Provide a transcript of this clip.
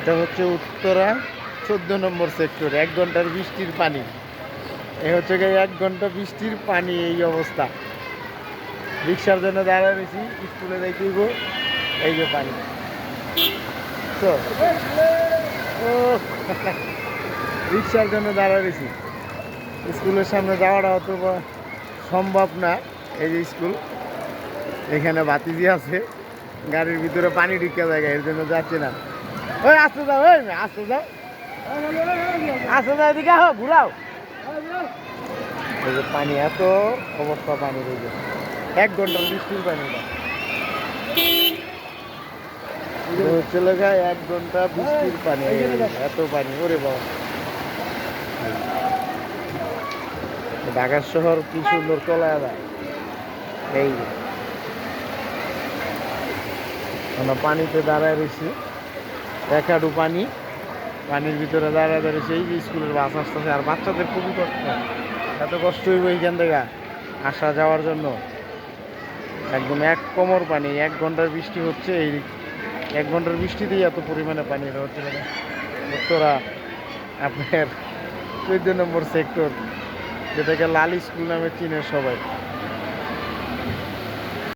এটা হচ্ছে উত্তরা চোদ্দ নম্বর সেক্টর এক ঘণ্টার বৃষ্টির পানি। এই হচ্ছে গিয়ে এক ঘণ্টা বৃষ্টির পানি এই অবস্থা। রিক্সার জন্য দাঁড়া রয়েছি, স্কুলে যাইতেইব এই যে পানি। তো রিক্সার জন্য দাঁড়া রয়েছি। স্কুলের সামনে যাওয়াটা অত সম্ভব না, এই যে স্কুল। এখানে বাতিজি আছে, গাড়ির ভিতরে পানি ঢুকে যায়, এর জন্য যাচ্ছে না। ওই আসতে যাও, ওই আসতে যাও। আসতে যাও এদিকে আহ, ঘুরাও। এই যে পানি, এত অবস্থা পানি রয়েছে এক ঘণ্টার বৃষ্টির পানি এটা। এটা হচ্ছে এক ঘণ্টা বৃষ্টির পানি। এত পানি, ওরে বাবা। ঢাকা শহর কি সুন্দর চলা যায়। এই। আমরা পানিতে দাঁড়ায় রয়েছি এক হাঁটু পানি, পানির ভিতরে দাঁড়ায় দাঁড়িয়েছে সেই যে স্কুলের বাস আসতেছে আর বাচ্চাদের খুবই কষ্ট। এত কষ্ট হইব এইখান থেকে আসা যাওয়ার জন্য। একদম এক কোমর পানি, এক ঘণ্টার বৃষ্টি হচ্ছে, এই এক ঘণ্টার বৃষ্টিতেই এত পরিমাণে পানি হচ্ছে উত্তরা আপনার চোদ্দ নম্বর সেক্টর যেটাকে লাল স্কুল নামে চিনে সবাই।